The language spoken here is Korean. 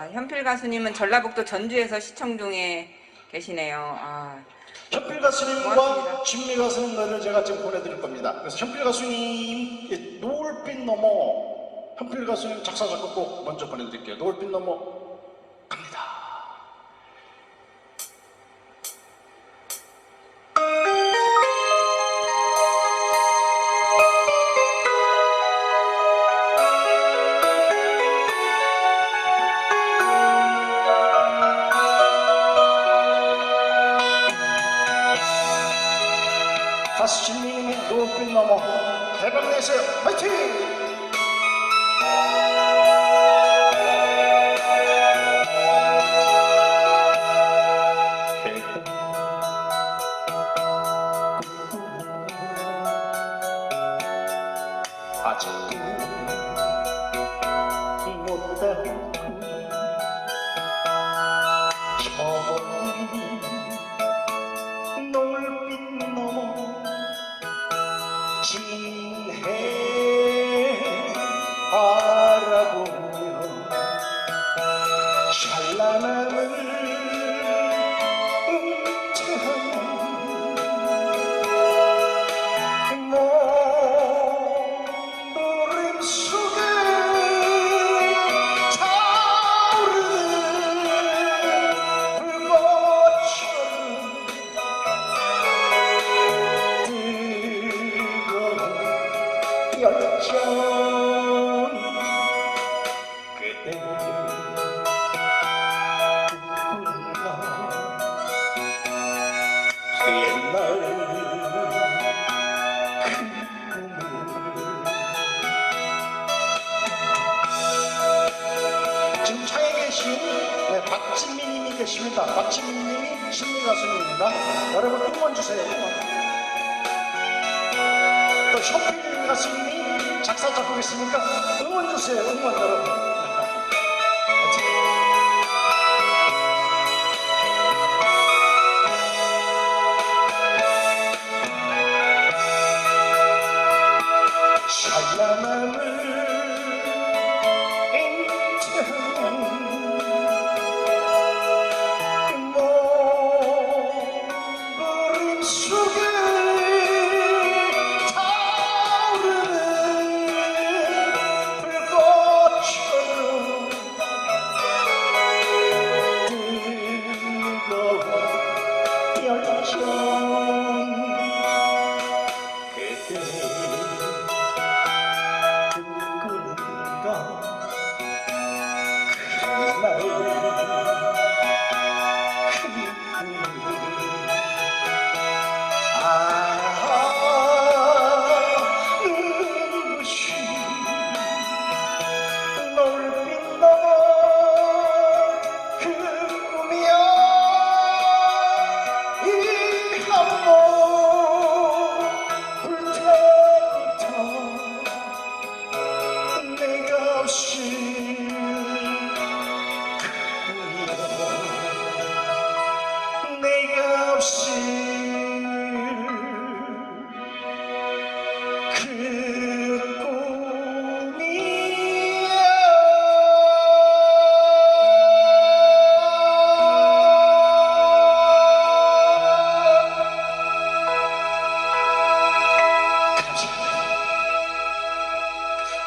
아, 현필 가수님은 전라북도 전주에서 시청 중에 계시네요. 아, 현필 가수님과 고맙습니다. 진미 가수님 노래를 제가 지금 보내드릴 겁니다. 그래서 현필 가수님의 노을빛 넘어 현필 가수님 작사 작곡 꼭 먼저 보내드릴게요. 노을빛 넘어 가수 진미님의 노을빛 넘어 대박 내세요. 화이팅! 아직도 못다고 저 진 열정 그대 그 옛날 큰 꿈을 지금 차에 계신 네, 박진미님이 계십니다. 박진미님이 신미 가수님입니다. 여러분 응원 주세요. 또 쇼핑 가수 작사 작곡 있으니까 응원해주세요. 응원 여러분. 속에 strong. It is. rushing.